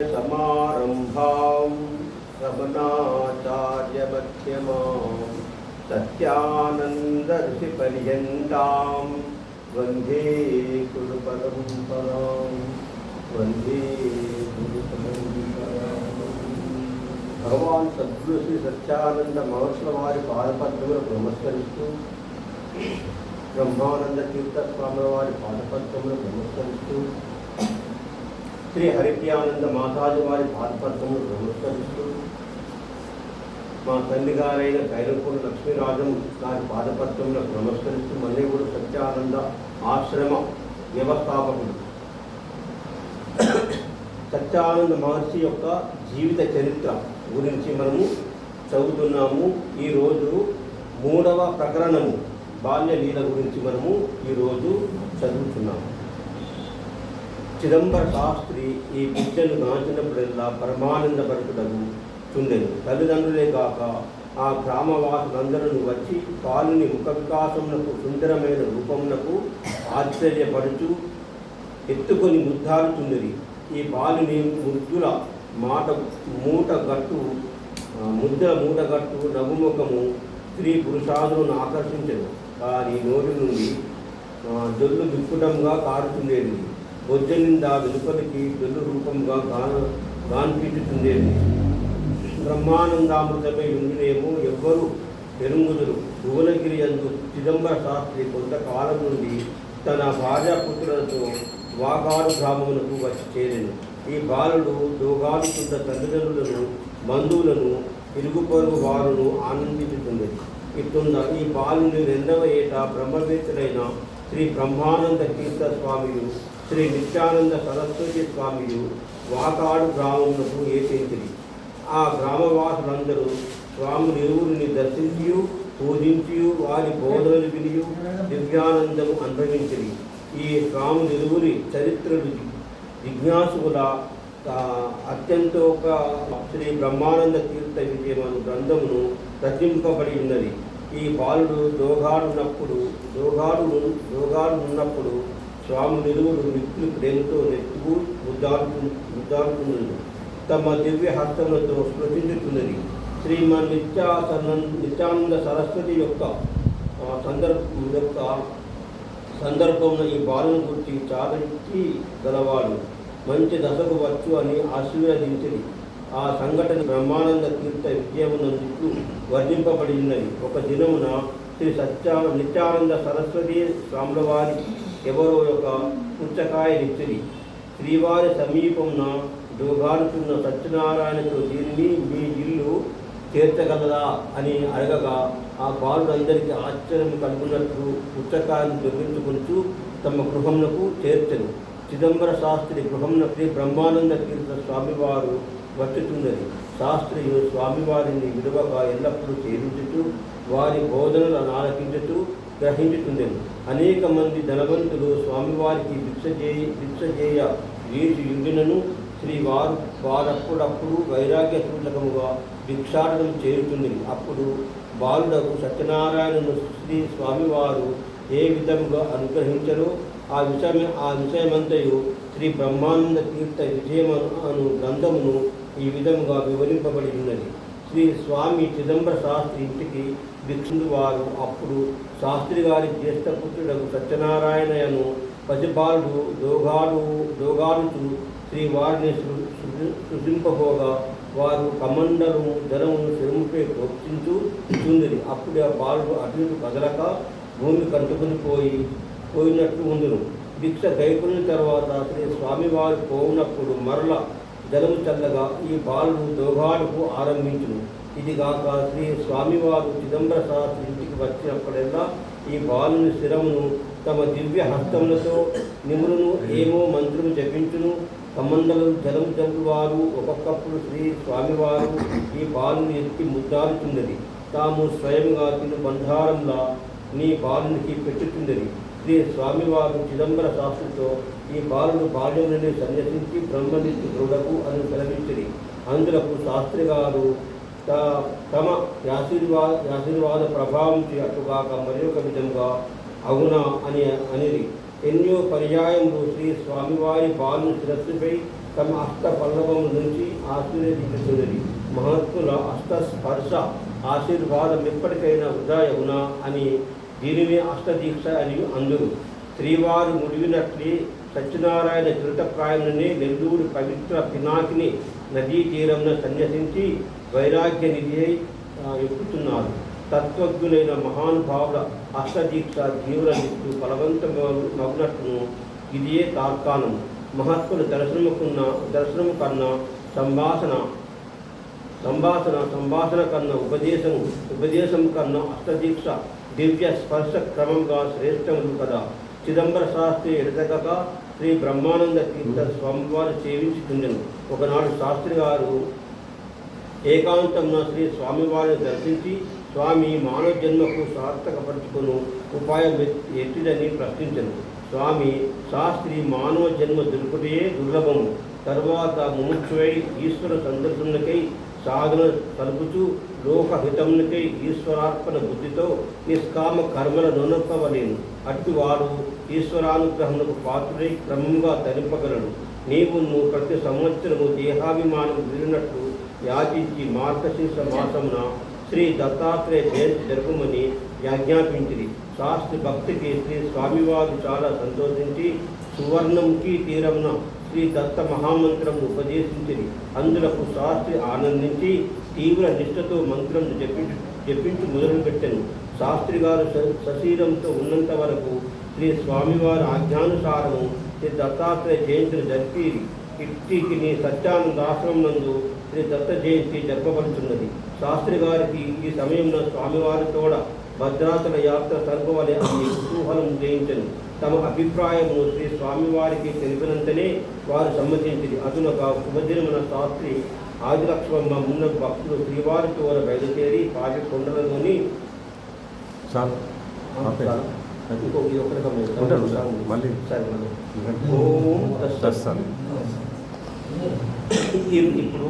समारम्भां रमणाचार्यमध्यमां सत्यानन्दऋषिपर्यन्तां वन्दे गुरुपरम्परां वन्दे गुरुपरम्पराम् భగవాన్ సద్గురు శ్రీ సత్యానంద మహర్షుల వారి పాదపద్మములకు నమస్కరిస్తూ బ్రహ్మానంద తీర్థ స్వాముల వారి పాదపద్మములకు నమస్కరిస్తూ శ్రీ హరిప్యానంద మాతాజీ వారి పాదపద్మములకు నమస్కరిస్తూ మా తండ్రి గారైన కైరపూడి లక్ష్మీరాజం గారి పాదపద్మములకు నమస్కరిస్తూ మళ్ళీ కూడా సత్యానంద ఆశ్రమ వ్యవస్థాపకుడు. సత్యానంద మహర్షి యొక్క జీవిత చరిత్ర గురించి మనము చదువుతున్నాము. ఈరోజు మూడవ ప్రకరణము. బాల్య లీల గురించి మనము ఈరోజు చదువుతున్నాము. చిదంబర శాస్త్రి ఈ విద్యను గాంచినప్పుడల్లా పరమానందపరచుటకు చుండెను. తల్లిదండ్రులే కాక ఆ గ్రామవాసులందరూ వచ్చి పాలుని ముఖ వికాసమునకు సుందరమైన రూపమునకు ఆశ్చర్యపడుచు ఎత్తుకొని ముద్దాడుచున్నది ఈ బాలుని ముద్దుల మాట మూటగట్టు ముద్ద మూటగట్టు ముద్దుల నవ్వుముఖము స్త్రీ పురుషాదులను ఆకర్షించను. కానీ నోటి నుండి దొల్లు జొల్లు కారుతుండేది బొజ్జ నిండా వెలుపలికి జొల్లు రూపంగా గాన గాన్పించుతుండేది బ్రహ్మానందామృతమై ఉండినేమో ఎవ్వరు ఎరుంగుదురు భువనగిరి అందు చిదంబర శాస్త్రి కొంతకాలం నుండి తన భార్యాపుత్రులతో వాకాడు గ్రామమునకు వచ్చి చేరెను. ఈ బాలుడు దోగాలుతున్న తల్లిదండ్రులను బంధువులను ఇరుగు పొరుగు వారును ఆనందించుతుంది ఇట్టున్న ఈ బాలుని రెండవ ఏట బ్రహ్మవేత్తలైన శ్రీ బ్రహ్మానంద తీర్థ స్వామియు శ్రీ నిత్యానంద సరస్వతి స్వామియు వాకాడు గ్రామమునకు ఏతించిరి ఆ గ్రామవాసులందరూ స్వామి ఇరువురిని దర్శించి పూజించి వారి బోధనలు విని దివ్యానందము అనుభవించిరి. ఈ స్వామి ఇరువురి చరిత్రలు జిజ్ఞాసుల అత్యంత ఒక శ్రీ బ్రహ్మానంద తీర్థ విజయమను గ్రంథమును రచింపబడి ఉన్నది ఈ బాలుడు దోగాడున్నప్పుడు దోగాడు దోగాడున్నప్పుడు స్వామి నిలువుడు ప్రేమతో నెత్తుకు ముద్దాడుతు ముద్దాడుతున్నది తమ దివ్య హస్తములతో స్పృశించుతున్నది శ్రీమన్ నిత్యాసన నిత్యానంద సరస్వతి యొక్క సందర్భ సందర్భం యొక్క సందర్భంలో ఈ బాలను గురించి చాదరించి గలవాడు మంచి దశకు వచ్చు అని ఆశీర్వదించింది ఆ సంఘటన బ్రహ్మానంద తీర్థ విజయమునందుకు వర్ణింపబడి ఉన్నది ఒక దినమున శ్రీ సత్యా నిత్యానంద సరస్వతి స్వాములవారి ఎవరో యొక్క పుచ్చకాయనిచ్చిరి శ్రీవారి సమీపమున దూగాడుతున్న సత్యనారాయణతో దీనిని మీ ఇల్లు చేర్చగలదా అని అడగగా ఆ బాలుడందరికీ ఆశ్చర్యం కలుగునట్లు పుచ్చకాయను దొరికించుకుంటూ తమ గృహమునకు చేర్చను. చిదంబర శాస్త్రి గృహమున శ్రీ బ్రహ్మానంద తీర్థ స్వామివారు వచ్చుతున్నది శాస్త్రియు స్వామివారిని విలువగా ఎల్లప్పుడూ సేవించుతూ వారి బోధనలను ఆలకించుతూ గ్రహించుతుండెను అనేక మంది ధనవంతులు స్వామివారికి భిక్ష భిక్షజేయ భిక్ష చేయ యుండినను శ్రీ వారు వారప్పుడప్పుడు వైరాగ్య సూచకముగా భిక్షాటనం చేరుతుంది అప్పుడు బాలుడకు సత్యనారాయణను శ్రీ స్వామివారు ఏ విధముగా అనుగ్రహించరో ఆ విషయం ఆ విషయమంతయు శ్రీ బ్రహ్మానంద తీర్థ విజయమను అను గ్రంథమును ఈ విధముగా వివరింపబడి ఉన్నది. శ్రీ స్వామి చిదంబర శాస్త్రి ఇంటికి భిక్షుడు వారు అప్పుడు శాస్త్రి గారి జ్యేష్ఠ సత్యనారాయణయను పసిపాలుడు పసిబాలుడు దోగాడు దోగాడుతూ శ్రీ వారిని సృజింపబోగా వారు కమండలము జలమును చెరుముపై ప్రోక్షించు చుందిరి అప్పుడు ఆ బాలుడు అటు కదలక భూమి కంటుకుని పోయి పోయినట్టు ఉండును. భిక్ష గైకుని తర్వాత శ్రీ స్వామివారు పోవునప్పుడు మరల జలము చల్లగా ఈ బాలుడు దోగాడుకు ఆరంభించును. ఇది కాక శ్రీ స్వామివారు చిదంబర శాస్త్రి ఇంటికి వచ్చినప్పుడల్లా ఈ బాలుని శిరమును తమ దివ్య హస్తములతో నిమురును ఏమో మంత్రము జపించును. కమండలం జలం జరుగువారు ఒక్కొక్కప్పుడు శ్రీ స్వామివారు ఈ బాలుని ఎత్తి ముద్దాడుతున్నది తాము స్వయంగా తిను బంధారంలా నీ బాలునికి పెట్టుతున్నది శ్రీ స్వామివారు చిదంబర శాస్త్రితో ఈ బాలుడు బాల్యములని సన్యసించి బ్రహ్మనిత్య దృఢకు అని సెలవించిరి. అందులకు శాస్త్రి గారు తమ ఆశీర్వాద ఆశీర్వాద ప్రభావం అటుగాక మరి ఒక విధంగా అవునా అని అనేది ఎన్నో పర్యాయములు శ్రీ స్వామివారి బాలు శిరస్సుపై తమ అష్ట పల్లవం నుంచి ఆశీర్వదించుతున్నది మహత్తుల అష్ట స్పర్శ ఆశీర్వాదం ఎప్పటికైనా ఉదయవునా అని దీనిని అష్టదీక్ష అని అందరు. శ్రీవారు ముడివినట్లే సత్యనారాయణ చరితప్రాయమునే నెల్లూరు పవిత్ర పినాకిని నదీ తీరంలో సన్యసించి వైరాగ్య నిధి ఎక్కుతున్నారు తత్వజ్ఞులైన మహానుభావుల అష్టదీక్ష జీవుల నిత్యు ఫలవంతమగునట్టును ఇదియే తార్కాణం. మహాత్ముల దర్శనముకున్న దర్శనము కన్నా సంభాషణ సంభాషణ సంభాషణ కన్నా ఉపదేశము ఉపదేశం కన్నా అష్టదీక్ష దివ్య స్పర్శ క్రమంగా శ్రేష్టములు కదా. చిదంబర శాస్త్రి ఎడతగక శ్రీ బ్రహ్మానంద తీర్థ స్వామివారు సేవించుతుండెను ఒకనాడు శాస్త్రి గారు ఏకాంతంలో శ్రీ స్వామివారిని దర్శించి స్వామి మానవ జన్మకు సార్థకపరుచుకును ఉపాయం ఎత్తిదని ఎట్టిదని ప్రశ్నించను. స్వామి శాస్త్రి మానవ జన్మ దొరుకుటే దుర్లభము. తర్వాత ముముక్షువై ఈశ్వర సందర్శనకై సాధన కలుపుచు లోకహితమునికై ఈశ్వరార్పణ బుద్ధితో నిష్కామ కర్మల నొనపవలేను అట్టి వారు ఈశ్వరానుగ్రహములకు పాత్రుడై క్రమంగా తరింపగలడు నీవు నువ్వు ప్రతి సంవత్సరము దేహాభిమానం వీరినట్లు యాచించి మార్గశీర్ష మాసమున శ్రీ దత్తాత్రేయ జయంతి జరుపుమని ఆజ్ఞాపించింది శాస్త్రి భక్తికి శ్రీ స్వామివారు చాలా సంతోషించి సువర్ణంకి తీరమున శ్రీ దత్త మహామంత్రం ఉపదేశించింది అందులకు శాస్త్రి ఆనందించి తీవ్ర నిష్ఠతో మంత్రం జపించు జపించి మొదలుపెట్టాను. శాస్త్రి గారు సశీరంతో ఉన్నంత వరకు శ్రీ స్వామివారి ఆజ్ఞానుసారము శ్రీ దత్తాత్రేయ జయంతిని జరిపి ఇట్టికి నీ సత్యానంద ఆశ్రమం నందు శ్రీ దత్త జయంతి జరపబడుతున్నది శాస్త్రి గారికి ఈ సమయంలో స్వామివారి తోడ భద్రాచల యాత్ర సర్పవలె అని కుతూహలం జయించను. తమ అభిప్రాయము శ్రీ స్వామివారికి తెలిపినంతనే వారు సమ్మతించింది అదునొక శుభదినమున శాస్త్రి ఆదిలక్ష్మమ్మ మున్న భక్తులు శ్రీవారి తోడ బయలుదేరి పాటి కొండలలోని ఇప్పుడు